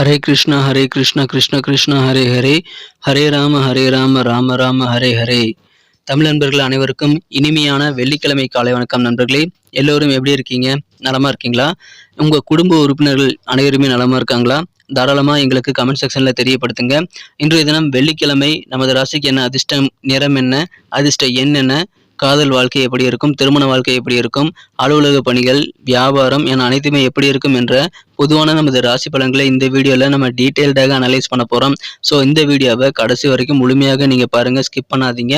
ஹரே கிருஷ்ணா ஹரே கிருஷ்ணா கிருஷ்ண கிருஷ்ணா ஹரே ஹரே. ஹரே ராம ஹரே ராம ராம ராம ஹரே ஹரே. தமிழ் நண்பர்கள் அனைவருக்கும் இனிமையான வெள்ளிக்கிழமை காலை வணக்கம் நண்பர்களே. எல்லோரும் எப்படி இருக்கீங்க? நலமா இருக்கீங்களா? உங்க குடும்ப உறுப்பினர்கள் அனைவருமே நலமா இருக்காங்களா? தாராளமா எங்களுக்கு கமெண்ட் செக்ஷன்ல தெரியப்படுத்துங்க. இன்றைய தினம் வெள்ளிக்கிழமை நமது ராசிக்கு என்ன அதிர்ஷ்டம் நிறம் என்ன அதிர்ஷ்ட எண் என்ன காதல் வாழ்க்கை எப்படி இருக்கும்? திருமண வாழ்க்கை எப்படி இருக்கும்? அலுவலக பணிகள் வியாபாரம் என அனைத்துமே எப்படி இருக்கும் என்ற பொதுவான நமது ராசி பலன்களை இந்த வீடியோவில் நம்ம டீட்டெயில்டாக அனலைஸ் பண்ண போகிறோம் ஸோ இந்த வீடியோவை கடைசி வரைக்கும் முழுமையாக நீங்கள் பாருங்கள் ஸ்கிப் பண்ணாதீங்க.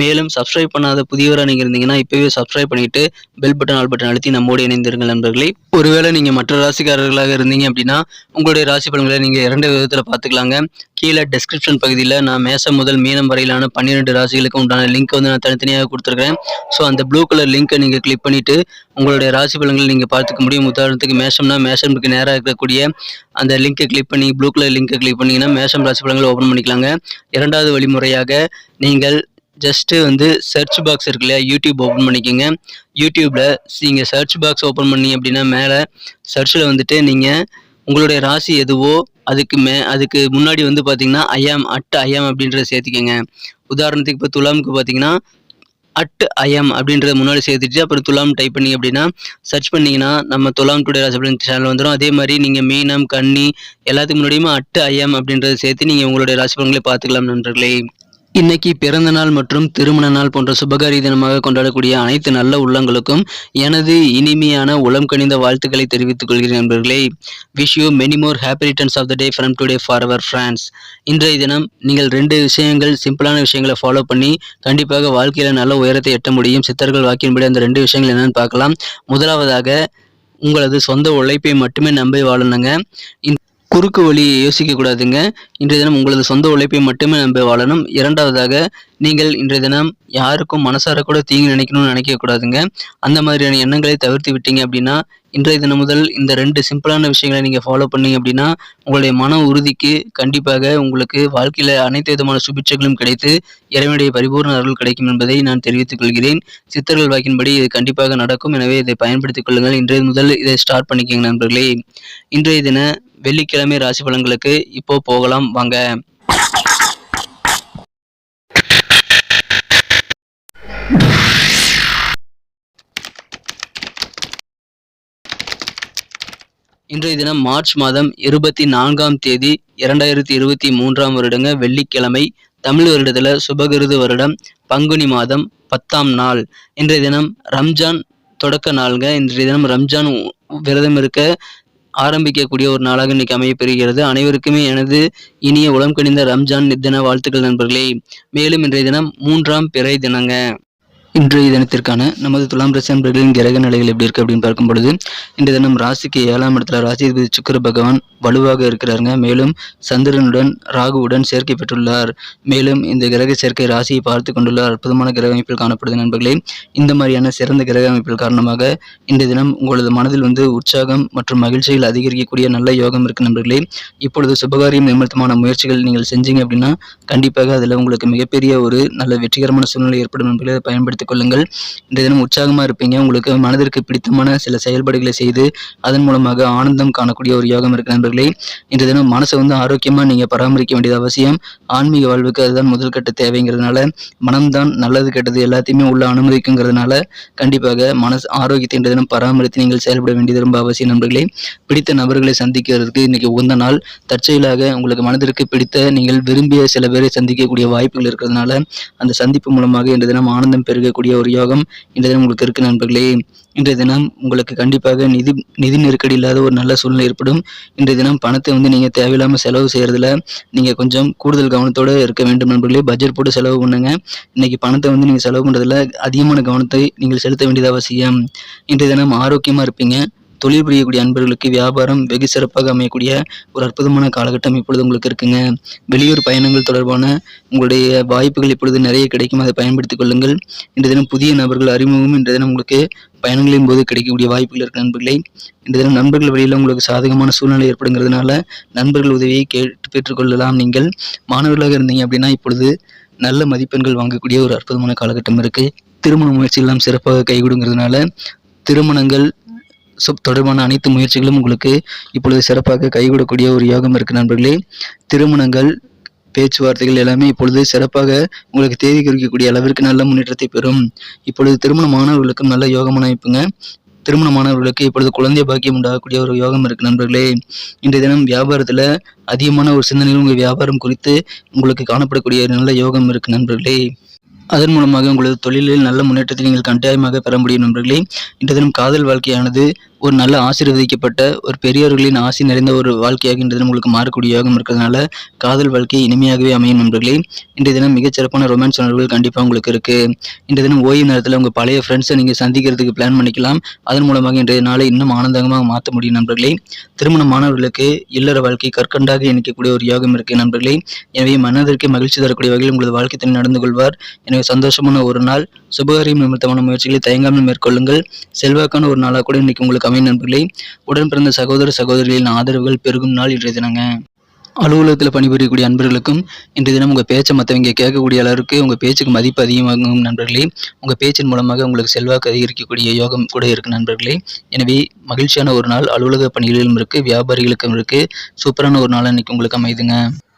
மேலும் சப்ஸ்கிரைப் பண்ணாத புதியவராக நீங்கள் இருந்தீங்கன்னா இப்போவே சப்ஸ்கிரைப் பண்ணிவிட்டு பெல் பட்டன் ஆல் பட்டன் அழுத்தி நம்மோடு இணைந்திருங்கள் நண்பர்களே. ஒருவேளை நீங்கள் மற்ற ராசிக்காரர்களாக இருந்தீங்க அப்படின்னா உங்களுடைய ராசி பலன்களை நீங்கள் இரண்டு விதத்தில் பார்த்துக்கலாங்க. கீழே டெஸ்கிரிப்ஷன் பகுதியில் நான் மேசம் முதல் மீனம் வரையிலான பன்னிரெண்டு ராசிகளுக்கு உண்டான லிங்க் வந்து நான் தனித்தனியாக கொடுத்துருக்கேன் ஸோ அந்த ப்ளூ கலர் லிங்க்கை நீங்கள் கிளிக் பண்ணிவிட்டு உங்களுடைய ராசி பலன்களை நீங்கள் பார்த்துக்க முடியும். உதாரணத்துக்கு மேஷம்னா மேஷம்க்கு நேராக இருக்கக்கூடிய அந்த லிங்கை கிளிக் பண்ணி ப்ளூ கலர் லிங்கை கிளிக் பண்ணிங்கன்னா மேஷம் ராசி பலன்களை ஓப்பன் பண்ணிக்கலாங்க. இரண்டாவது வழிமுறையாக நீங்கள் ஜஸ்ட்டு வந்து சர்ச் பாக்ஸ் இருக்கு இல்லையா யூடியூப் ஓப்பன் பண்ணிக்கோங்க. யூடியூப்பில் நீங்கள் சர்ச் பாக்ஸ் ஓப்பன் பண்ணி அப்படின்னா மேலே சர்ச்சில் வந்துட்டு நீங்கள் உங்களுடைய ராசி எதுவோ அதுக்கு மே அதுக்கு முன்னாடி வந்து பார்த்தீங்கன்னா ஐயாம் அட் ஐயாம் அப்படின்றத சேர்த்திக்கங்க. உதாரணத்துக்கு இப்போ துலாமுக்கு பார்த்தீங்கன்னா அட் ஐஎம் அப்படின்றத முன்னாடி சேர்த்துட்டு அப்புறம் துலாம் டைப் பண்ணி அப்படின்னா சர்ச் பண்ணிங்கன்னா நம்ம துலாம் டுடே ராசி சேனல் வந்துடும் அதே மாதிரி நீங்கள் மீனம் கன்னி எல்லாத்துக்கு முன்னாடியுமே அட் ஐஎம் அப்படின்றத சேர்த்து நீங்கள் உங்களுடைய ராசி பலன்களை பார்த்துக்கலாம் நண்பர்களே. இன்னைக்கு பிறந்த நாள் மற்றும் திருமண நாள் போன்ற சுபகாரி தினமாக கொண்டாடக்கூடிய அனைத்து நல்ல உள்ளங்களுக்கும் எனது இனிமையான உளம் கணிந்த வாழ்த்துக்களை தெரிவித்துக் கொள்கிறேன் நண்பர்களே. Wish you many more happy returns of the day from today for our friends இன்றைய தினம் நீங்கள் ரெண்டு விஷயங்கள் சிம்பிளான விஷயங்களை ஃபாலோ பண்ணி கண்டிப்பாக வாழ்க்கையில் நல்ல உயரத்தை எட்ட முடியும். சித்தர்கள் வாக்கின்படி அந்த ரெண்டு விஷயங்கள் என்னன்னு பார்க்கலாம். முதலாவதாக உங்களது சொந்த உழைப்பை மட்டுமே நம்பி வாழணுங்க. குறுக்கு வழி யோசிக்கக்கூடாதுங்க. இன்றைய தினம் உங்களது சொந்த உழைப்பை மட்டுமே நம்ப வாழணும். இரண்டாவதாக நீங்கள் இன்றைய தினம் யாருக்கும் மனசார கூட தீங்கு நினைக்கணும்னு நினைக்கக்கூடாதுங்க. அந்த மாதிரியான எண்ணங்களை தவிர்த்து விட்டீங்க அப்படின்னா இன்றைய தினம் முதல் இந்த ரெண்டு சிம்பிளான விஷயங்களை நீங்கள் ஃபாலோ பண்ணீங்க அப்படின்னா உங்களுடைய மன உறுதிக்கு கண்டிப்பாக உங்களுக்கு வாழ்க்கையில் அனைத்து விதமான சுபிட்சங்களும் கிடைத்து இறைவனுடைய பரிபூர்ண அருள் கிடைக்கும் என்பதை நான் தெரிவித்துக் கொள்கிறேன். சித்தர்கள் வாக்கின்படி இது கண்டிப்பாக நடக்கும். எனவே இதை பயன்படுத்திக் கொள்ளுங்கள். இன்றைய முதல் இதை ஸ்டார்ட் பண்ணிக்கோங்க நண்பர்களே. இன்றைய தின வெள்ளிக்கிழமை ராசி பலன்களுக்கு இப்போ போகலாம் வாங்க. இன்றைய தினம் மார்ச் மாதம் இருபத்தி நான்காம் தேதி இரண்டாயிரத்தி இருபத்தி மூன்றாம் வருடங்க வெள்ளிக்கிழமை தமிழ் வருடத்தில் சுபகிருது வருடம் பங்குனி மாதம் பத்தாம் நாள். இன்றைய தினம் ரம்ஜான் தொடக்க நாளுங்க. இன்றைய தினம் ரம்ஜான் விரதம் இருக்க ஆரம்பிக்கக்கூடிய ஒரு நாளாக இன்னைக்கு அமையப்பெறுகிறது. அனைவருக்குமே எனது இனிய உளம் கணிந்த ரம்ஜான் தின வாழ்த்துக்கள் நண்பர்களே. மேலும் இன்றைய தினம் மூன்றாம் பிறை தினங்க. இன்றைய தினத்திற்கான நமது துலாம் ராசி அன்பர்களின் கிரக நிலைகள் எப்படி இருக்கு அப்படின்னு பார்க்கும் பொழுது இந்த தினம் ராசிக்கு ஏழாம் இடத்துல ராசிபதி சுக்கர பகவான் வலுவாக இருக்கிறாருங்க. மேலும் சந்திரனுடன் ராகுவுடன் சேர்க்கை பெற்றுள்ளார். மேலும் இந்த கிரக சேர்க்கை ராசியை பார்த்து கொண்டுள்ள அற்புதமான கிரக அமைப்பில் காணப்படுது நண்பர்களே. இந்த மாதிரியான சிறந்த கிரக அமைப்பில் காரணமாக இந்த தினம் உங்களது மனதில் வந்து உற்சாகம் மற்றும் மகிழ்ச்சியில் அதிகரிக்கக்கூடிய நல்ல யோகம் இருக்கு நண்பர்களே. இப்பொழுது சுபகாரியம் நிமித்தமான முயற்சிகள் நீங்கள் செஞ்சீங்க அப்படின்னா கண்டிப்பாக அதில் உங்களுக்கு மிகப்பெரிய ஒரு நல்ல வெற்றிகரமான சூழ்நிலை ஏற்படும் நண்பர்களை. பயன்படுத்தி கொள்ளுங்கள் இந்த தினம் உற்சாகமாக இருப்பீங்க. உங்களுக்கு மனதிற்கு பிடித்தமான சில செயல்பாடுகளை செய்து அதன் மூலமாக ஆனந்தம் காணக்கூடிய ஒரு யோகம் இருக்கு நண்பர்களே. இந்த தினம் மனசை வந்து ஆரோக்கியமாக நீங்கள் பராமரிக்க வேண்டியது அவசியம். ஆன்மீக வாழ்வுக்கு அதுதான் முதல் கட்ட தேவைங்கிறதுனால மனம்தான் நல்லது கெட்டது எல்லாத்தையுமே உள்ள அனுமதிக்குங்கிறதுனால கண்டிப்பாக மனசு ஆரோக்கியத்தை இந்த தினம் பராமரித்து நீங்கள் செயல்பட வேண்டியது ரொம்ப அவசியம் நண்பர்களே. பிடித்த நபர்களை சந்திக்கிறதுக்கு இன்னைக்கு உகந்த நாள். தற்செயலாக உங்களுக்கு மனதிற்கு பிடித்த நீங்கள் விரும்பிய சில பேரை சந்திக்கக்கூடிய வாய்ப்புகள் இருக்கிறதுனால அந்த சந்திப்பு மூலமாக இந்த தினம் ஆனந்தம் பெறுக இருக்கக்கூடிய ஒரு யோகம் இன்றைய தினம் உங்களுக்கு இருக்கு நண்பர்களே. இன்றைய தினம் உங்களுக்கு கண்டிப்பாக நிதி நிதி நெருக்கடி இல்லாத ஒரு நல்ல சூழ்நிலை ஏற்படும். இன்றைய தினம் பணத்தை வந்து நீங்கள் தேவையில்லாமல் செலவு செய்கிறதுல நீங்கள் கொஞ்சம் கூடுதல் கவனத்தோடு இருக்க வேண்டும் நண்பர்களே. பட்ஜெட் போட்டு செலவு பண்ணுங்க. இன்னைக்கு பணத்தை வந்து நீங்கள் செலவு பண்ணுறதுல அதிகமான கவனத்தை நீங்கள் செலுத்த வேண்டியது அவசியம். இன்றைய தினம் ஆரோக்கியமாக இருப்பீங்க. தொழில் புரியக்கூடிய அன்பர்களுக்கு வியாபாரம் வெகு சிறப்பாக அமையக்கூடிய ஒரு அற்புதமான காலகட்டம் இப்பொழுது உங்களுக்கு இருக்குங்க. வெளியூர் பயணங்கள் தொடர்பான உங்களுடைய வாய்ப்புகள் இப்பொழுது நிறைய கிடைக்கும். அதை பயன்படுத்திக் கொள்ளுங்கள். இந்த தினம் புதிய நபர்கள் அறிமுகம் இன்று தினம் உங்களுக்கு பயணங்களின் போது கிடைக்கக்கூடிய வாய்ப்புகள் இருக்கு நண்பர்களே. இந்த தினம் நண்பர்கள் வழியில் உங்களுக்கு சாதகமான சூழ்நிலை ஏற்படுங்கிறதுனால நண்பர்கள் உதவியை கேட்டு பெற்றுக்கொள்ளலாம் நீங்கள். மாணவர்களாக இருந்தீங்க அப்படின்னா இப்பொழுது நல்ல மதிப்பெண்கள் வாங்கக்கூடிய ஒரு அற்புதமான காலகட்டம் இருக்குது திருமண முயற்சி எல்லாம் சிறப்பாக கைகூடுங்கிறதுனால திருமணங்கள் தொடர்பான அனைத்து முயற்சிகளும் உங்களுக்கு இப்பொழுது சிறப்பாக கைகூடக்கூடிய ஒரு யோகம் இருக்கு நண்பர்களே. திருமணங்கள் பேச்சுவார்த்தைகள் எல்லாமே இப்பொழுது சிறப்பாக உங்களுக்கு தேதி குறிக்கக்கூடிய அளவிற்கு நல்ல முன்னேற்றத்தை பெறும். இப்பொழுது திருமணமானவர்களுக்கும் நல்ல யோகமான அமைப்புங்க. திருமணமானவர்களுக்கு இப்பொழுது குழந்தை பாக்கியம் உண்டாகக்கூடிய ஒரு யோகம் இருக்கு நண்பர்களே. இன்றைய தினம் வியாபாரத்தில் அதிகமான ஒரு சிந்தனையில் உங்கள் வியாபாரம் குறித்து உங்களுக்கு காணப்படக்கூடிய ஒரு நல்ல யோகம் இருக்கு நண்பர்களே. அதன் மூலமாக உங்களது தொழிலில் நல்ல முன்னேற்றத்தை நீங்கள் கட்டாயமாக பெற முடியும் நண்பர்களே. இன்றைய தினம் காதல் வாழ்க்கையானது ஒரு நல்ல ஆசீர்வதிக்கப்பட்ட ஒரு பெரியவர்களின் ஆசி நிறைந்த ஒரு வாழ்க்கையாக இன்றைய தினம் உங்களுக்கு மாறக்கூடிய யோகம் இருக்கிறதுனால காதல் வாழ்க்கை இனிமையாகவே அமையும் நண்பர்களே. இன்றைய தினம் மிகச்சிறப்பான ரொமான்ஸ் உணர்வுகள் கண்டிப்பாக உங்களுக்கு இருக்குது இன்றைய தினம் ஓய்வு நேரத்தில் உங்கள் பழைய ஃப்ரெண்ட்ஸை நீங்கள் சந்திக்கிறதுக்கு பிளான் பண்ணிக்கலாம். அதன் மூலமாக இன்றைய நாளை இன்னும் ஆனந்தமாக மாற்ற முடியும் நண்பர்களே. திருமணமானவர்களுக்கு இல்லற வாழ்க்கை கற்கண்டாக இணைக்கக்கூடிய ஒரு யோகம் இருக்குது நண்பர்களே. எனவே மனதிற்கு மகிழ்ச்சி தரக்கூடிய வகையில் உங்களது வாழ்க்கை துணை நடந்து கொள்வார். எனவே சந்தோஷமான ஒரு நாள் சுபகாரியம் நிமித்தமான முயற்சிகளை தயங்காமல் மேற்கொள்ளுங்கள். செல்வாக்கான ஒரு நாளாக கூட இன்னைக்கு உங்களுக்கு தமிழ் நண்பர்களே உடன் பிறந்த சகோதர சகோதரிகளின் ஆதரவுகள் பெருகும் நாள் இன்றைய தினங்க. அலுவலகத்தில் பணிபுரியக்கூடிய அன்பர்களுக்கும் இன்றைய தினம் உங்கள் பேச்சை மற்றவங்க கேட்கக்கூடிய அளவுக்கு உங்கள் பேச்சுக்கு மதிப்பு அதிகமாகும் நண்பர்களே. உங்கள் பேச்சின் மூலமாக உங்களுக்கு செல்வாக்கு அதிகரிக்கக்கூடிய யோகம் கூட இருக்கு நண்பர்களே. எனவே மகிழ்ச்சியான ஒரு நாள் அலுவலக பணிகளிலும் இருக்குது வியாபாரிகளுக்கும் இருக்குது சூப்பரான ஒரு நாள் இன்னைக்கு உங்களுக்கு அமைதுங்க.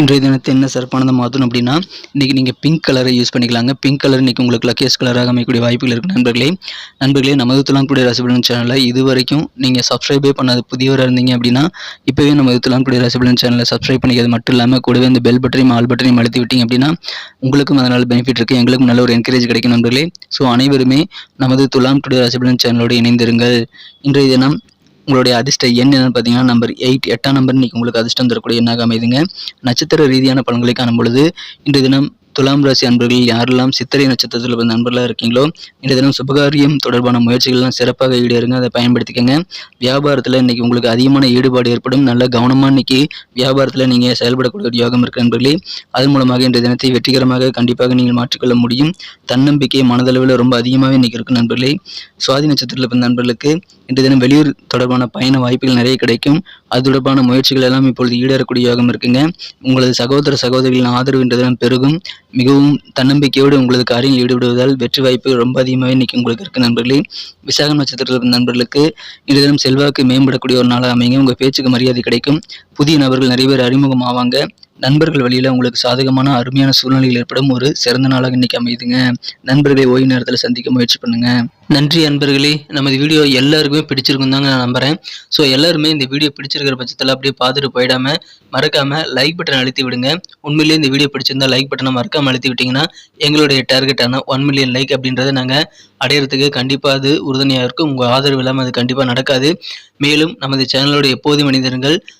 இன்றைய தினத்தை என்ன சிறப்பானதை மாற்றணும் அப்படின்னா இன்றைக்கி நீங்கள் பிங்க் கலரை யூஸ் பண்ணிக்கலாங்க. பிங்க் கலர் இன்றைக்கி உங்களுக்கு லக்கேஸ் கலராக அமைக்கக்கூடிய வாய்ப்புகள் இருக்குது நண்பர்களே. நண்பர்களே நமது துலாங்குடி ரசிபலன் சேனலில் இது வரைக்கும் நீங்கள் சப்ஸ்கிரைபே பண்ணாத புதியவராக இருந்தீங்க அப்படின்னா இப்போவே நமது துலாங்குடி ரசிபலன் சேனலை சப்ஸ்கிரைப் பண்ணிக்கிறது மட்டும் இல்லாமல் கூடவே இந்த பெல் பட்டனையும் ஆல் பட்டனையும் அழுத்தி விட்டீங்க அப்படின்னா உங்களுக்கும் அதனால் பெனிஃபிட் இருக்குது எங்களுக்கும் நல்ல ஒரு என்கரேஜ் கிடைக்கும் நண்பர்களே. ஸோ அனைவருமே நமது துலாம் டுடே ரசிபலன் சேனலோடு இணைந்திருங்கள். இன்றைய தினம் உங்களுடைய அதிர்ஷ்ட எண் என்னன்னு பார்த்தீங்கன்னா நம்பர் எயிட் எட்டாம் நம்பர் இன்னைக்கு உங்களுக்கு அதிர்ஷ்டம் தரக்கூடிய எண்ணாக அமைதுங்க. நட்சத்திர ரீதியான பலன்களை காணும் பொழுது இன்றைய தினம் துலாம் ராசி அன்பர்கள் யாரெல்லாம் சித்திரை நட்சத்திரத்தில் பிறந்த நண்பர்களாக இருக்கீங்களோ இன்றைய தினம் சுபகாரியம் தொடர்பான முயற்சிகள்லாம் சிறப்பாக ஈடுங்க அதை பயன்படுத்திக்கங்க. வியாபாரத்தில் இன்றைக்கி உங்களுக்கு அதிகமான ஈடுபாடு ஏற்படும். நல்ல கவனமாக இன்றைக்கி வியாபாரத்தில் நீங்கள் செயல்படக்கூடிய ஒரு யோகம் இருக்கிற நண்பர்களே அதன் மூலமாக இன்றைய தினத்தை வெற்றிகரமாக கண்டிப்பாக நீங்கள் மாற்றிக்கொள்ள முடியும். தன்னம்பிக்கை மனதளவில் ரொம்ப அதிகமாகவே இன்னைக்கு இருக்கும் நண்பர்களே. சுவாதி நட்சத்திரத்தில் பிறந்த நண்பர்களுக்கு இன்றைய தினம் வெளியூர் தொடர்பான பயண வாய்ப்புகள் நிறைய கிடைக்கும். அது தொடர்பான முயற்சிகள் எல்லாம் இப்பொழுது ஈடேறக்கூடிய யோகம் இருக்குங்க. உங்களது சகோதர சகோதரிகளின் ஆதரவு இன்றைய தினம் பெருகும். மிகவும் தன்னம்பிக்கையோடு உங்களது காரியங்கள் ஈடுபடுவதால் வெற்றி வாய்ப்பு ரொம்ப அதிகமாகவே இன்னைக்கு உங்களுக்கு இருக்கு நண்பர்களே. விசாகம் நட்சத்திரத்தில் நண்பர்களுக்கு இன்றைய தினம் செல்வாக்கு மேம்படக்கூடிய ஒரு நாளாக அமைங்க உங்கள் பேச்சுக்கு மரியாதை கிடைக்கும். புதிய நபர்கள் நிறைய பேர் அறிமுகம் ஆவாங்க நண்பர்கள் வழியில் உங்களுக்கு சாதகமான அருமையான சூழ்நிலைகள் ஏற்படும். ஒரு சிறந்த நாளாக இன்னைக்கு அமையுதுங்க. நண்பர்களை ஓய்வு நேரத்தில் சந்திக்க முயற்சி பண்ணுங்க. நன்றி அன்பர்களே நமது வீடியோ எல்லாருக்குமே பிடிச்சிருக்கும் தாங்க நான் நம்புகிறேன் ஸோ எல்லாருமே இந்த வீடியோ பிடிச்சிருக்கிற பட்சத்தில் அப்படியே பார்த்துட்டு போயிடாம மறக்காமல் லைக் பட்டன் அழுத்தி விடுங்க. உண்மையிலேயே இந்த வீடியோ பிடிச்சிருந்தா லைக் பட்டனை மறக்காமல் அழுத்தி விட்டிங்கன்னா எங்களுடைய டார்கெட்டான ஒன் மில்லியன் லைக் அப்படின்றத நாங்கள் அடையிறதுக்கு கண்டிப்பாக அது உறுதுணையாக இருக்கும். உங்கள் ஆதரவு இல்லாமல் அது கண்டிப்பாக நடக்காது. மேலும் நமது சேனலோட எப்போதும் மனிதர்கள்